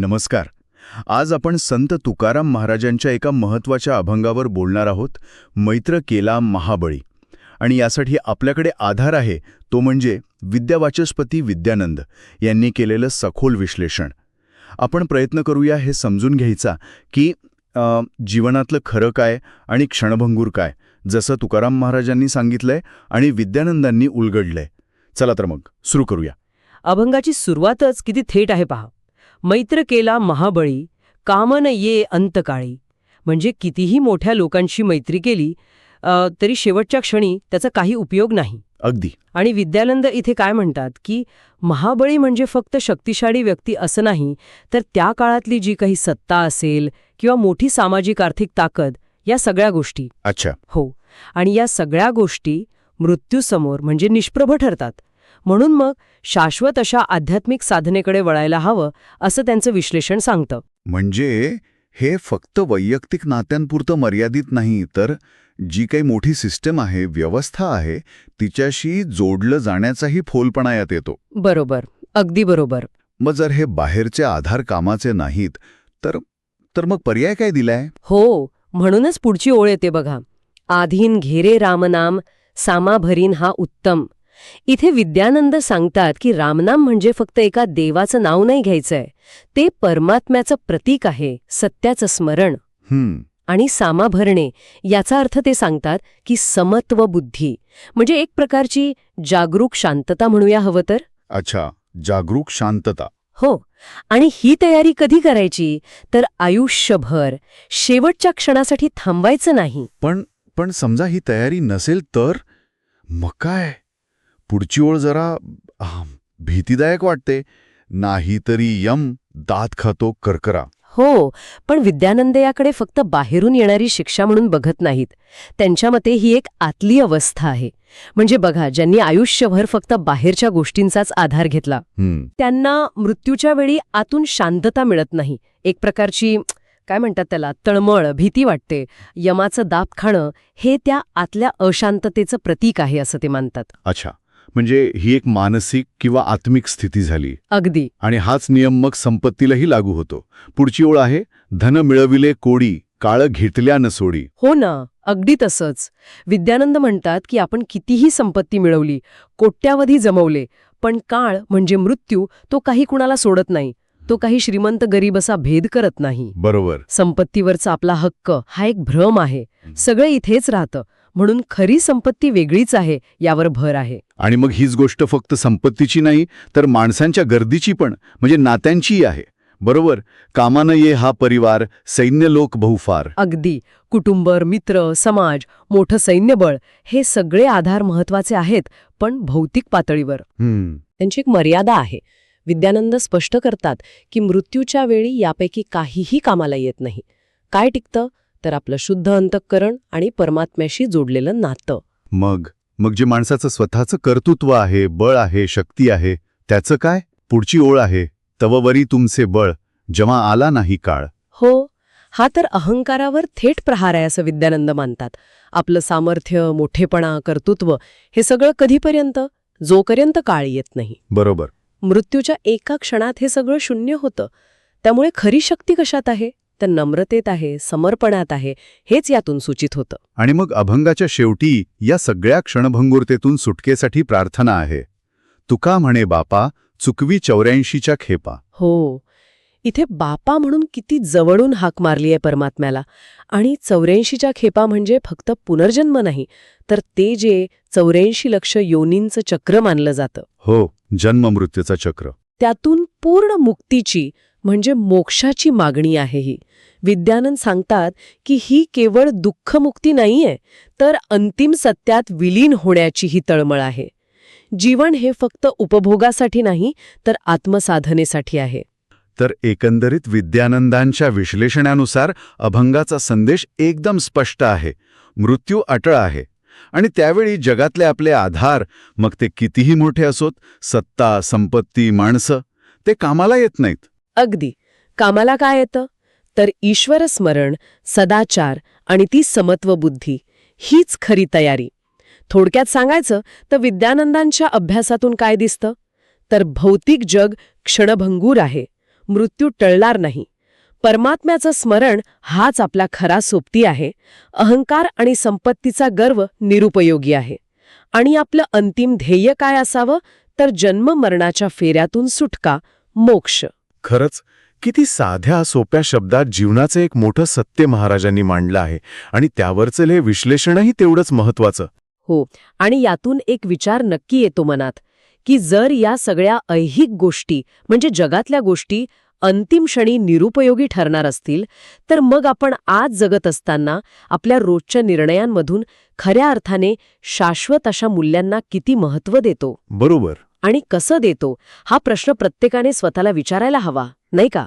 नमस्कार. आज आपण संत तुकाराम महाराजांच्या एका महत्त्वाच्या अभंगावर बोलणार आहोत मैत्र केला महाबळी. आणि यासाठी आपल्याकडे आधार आहे तो म्हणजे विद्यावाचस्पती विद्यानंद यांनी केलेलं सखोल विश्लेषण. आपण प्रयत्न करूया हे समजून घ्यायचा की जीवनातलं खरं काय आणि क्षणभंगूर काय जसं तुकाराम महाराजांनी सांगितलंय आणि विद्यानंदांनी उलगडलंय. चला तर मग सुरू करूया. अभंगाची सुरुवातच किती थेट आहे पहा. मैत्र केला महाबळी कामन ये अंतकाळी. म्हणजे कितीही मोठ्या लोकांशी मैत्री केली तरी शेवटच्या क्षणी त्याचा काही उपयोग नाही. अगदी. आणि विद्यानंद इथे काय म्हणतात की महाबळी म्हणजे फक्त शक्तिशाली व्यक्ती असं नाही तर त्या काळातली जी काही सत्ता असेल किंवा मोठी सामाजिक आर्थिक ताकद या सगळ्या गोष्टी. अच्छा. हो. आणि या सगळ्या गोष्टी मृत्यूसमोर म्हणजे निष्प्रभ ठरतात. म्हणून मग शाश्वत अशा आध्यात्मिक साधनेकडे वळायला हवं असं त्यांचं विश्लेषण सांगतं. म्हणजे हे फक्त वैयक्तिक नात्यांपुरतं मर्यादित नाही तर जी काही मोठी सिस्टम आहे व्यवस्था आहे तिच्याशी जोडलं जाण्याचाही फोलपणा यात येतो. बरोबर. अगदी बरोबर. मग जर हे बाहेरचे आधार कामाचे नाहीत तर तर मग पर्याय काय दिलाय? हो म्हणूनच पुढची ओळ येते बघा. आधीन घेरे रामनाम सामा भरीन हा उत्तम. इथे विद्यानंद सांगतात की रामनाम म्हणजे फक्त एका देवाचं नाव नाही घ्यायचंय. ते परमात्म्याचं प्रतीक आहे सत्याचं स्मरण. हम्म. आणि सामा भरणे याचा अर्थ ते सांगतात की समत्व बुद्धी. म्हणजे एक प्रकारची जागरूक शांतता म्हणूया हवं तर? अच्छा जागरूक शांतता. हो. आणि ही तयारी कधी करायची? तर आयुष्यभर शेवटच्या क्षणासाठी थांबायचं नाही. पण पण समजा ही तयारी नसेल तर? मग काय? पुढची ओळ जरा भीतीदायक वाटते. नाही तरी यम दात खातो करकरा. हो पण विद्यानंद याकडे फक्त बाहेरून येणारी शिक्षा म्हणून बघत नाहीत. त्यांच्या मते ही एक आतली अवस्था आहे. म्हणजे बघा ज्यांनी आयुष्यभर फक्त बाहेरच्या गोष्टींचाच आधार घेतला त्यांना मृत्यूच्या वेळी आतून शांतता मिळत नाही. एक प्रकारची काय म्हणतात त्याला तळमळ भीती वाटते. यमाचं दाब खाणं हे त्या आतल्या अशांततेचं प्रतीक आहे असं ते मानतात. अच्छा. म्हणजे ही एक मानसिक किंवा आत्मिक स्थिती झाली. अगदी. आणि हाच नियम मग संपत्तीलाही लागू होतो. पुढची ओळ आहे धन मिळविले कोडी काळ घेतल्या न सोडी. हो ना अगदी तसंच. विद्यानंद म्हणतात की आपण कितीही संपत्ती मिळवली कोट्यावधी जमवले पण काळ म्हणजे मृत्यू तो काही कुणाला सोडत नाही. तो काही श्रीमंत गरीब असा भेद करत नाही. बरोबर. संपत्तीवरचा आपला हक्क हा एक भ्रम आहे. सगळं इथेच राहतं. म्हणून खरी संपत्ती वेगळीच आहे यावर भर आहे. आणि मग हीच गोष्ट फक्त संपत्तीची नाही तर माणसांच्या गर्दीची पण म्हणजे नात्यांचीही आहे. बरोबर? कामानं ये हा परिवार सैन्य लोक बहुफार अगदी. कुटुंब मित्र समाज मोठं सैन्यबळ हे सगळे आधार महत्त्वाचे आहेत पण भौतिक पातळीवर. त्यांची एक मर्यादा आहे. विद्यानंद स्पष्ट करतात की मृत्यूच्या वेळी यापैकी काहीही कामाला येत नाही. काय टिकतं? तर आपलं शुद्ध अंतःकरण आणि परमात्म्याशी जोडलेलं नातं. मग मग जे माणसाचं स्वतःचं कर्तृत्व आहे बळ आहे शक्ती आहे त्याचं काय? पुढची ओळ आहे तववरी तुमचे बळ जेव्हा आला नाही काळ. हो हा तर अहंकारावर थेट प्रहार आहे असं विद्यानंद मानतात. आपलं सामर्थ्य मोठेपणा कर्तृत्व हे सगळं कधीपर्यंत? जोपर्यंत काळ येत नाही. बरोबर. मृत्यूच्या एका क्षणात हे सगळं शून्य होतं. त्यामुळे खरी शक्ती कशात आहे? तर नम्रतेत आहे समर्पणात आहे हेच यातून सूचित होतं. आणि मग अभंगाच्या शेवटी या सगळ्या क्षणभंगुरतेतून सुटकेसाठी प्रार्थना आहे. तुका म्हणे बापा चुकवी चौऱ्याऐंशीच्या खेपा. हो. इथे बापा म्हणून किती जवळून हाक मारली आहे परमात्म्याला. आणि चौऱ्याऐंशीच्या खेपा म्हणजे फक्त पुनर्जन्म नाही तर ते जे चौऱ्याऐंशी लक्ष योनींचं चक्र मानलं जातं. हो जन्म मृत्यूचं चक्र. त्यातून पूर्ण मुक्तीची म्हणजे मोक्षाची मागणी आहे ही. विद्यानंद सांगतात की ही केवळ दुःखमुक्ती नाहीये तर अंतिम सत्यात विलीन होण्याची ही तळमळ आहे. जीवन हे फक्त उपभोगासाठी नाही तर आत्मसाधनेसाठी आहे. तर एकंदरीत विद्यानंदांच्या विश्लेषणानुसार अभंगाचा संदेश एकदम स्पष्ट आहे मृत्यू अटळ आहे आणि त्यावेळी जगातले आपले आधार मग ते कितीही मोठे असोत सत्ता संपत्ती माणसं ते कामाला येत नाहीत. अगदी. कामाला काय येतं? तर ईश्वरस्मरण सदाचार आणि ती समत्व बुद्धी हीच खरी तयारी. थोडक्यात सांगायचं तर विद्यानंदांच्या अभ्यासातून काय दिसतं? तर भौतिक जग क्षणभंगूर आहे. मृत्यू टळणार नाही. परमात्म्याचं स्मरण हाच आपला खरा सोबती आहे. अहंकार आणि संपत्तीचा गर्व निरुपयोगी आहे. आणि आपलं अंतिम ध्येय काय असावं? तर जन्म मरणाच्या फेऱ्यातून सुटका मोक्ष. खरंच किती साध्या सोप्या शब्दात जीवनाचं एक मोठं सत्य महाराजांनी मांडलं आहे आणि त्यावरचं हे विश्लेषणही तेवढंच महत्वाचं हो आणि यातून एक विचार नक्की येतो मनात की जर या सगळ्या ऐहिक गोष्टी म्हणजे जगातल्या गोष्टी अंतिम क्षणी निरुपयोगी ठरणार असतील तर मग आपण आज जगत असताना आपल्या रोजच्या निर्णयांमधून खऱ्या अर्थाने शाश्वत अशा मूल्यांना किती महत्त्व देतो? बरोबर. आणि कसं देतो हा प्रश्न प्रत्येकाने स्वतःला विचारायला हवा नाही का?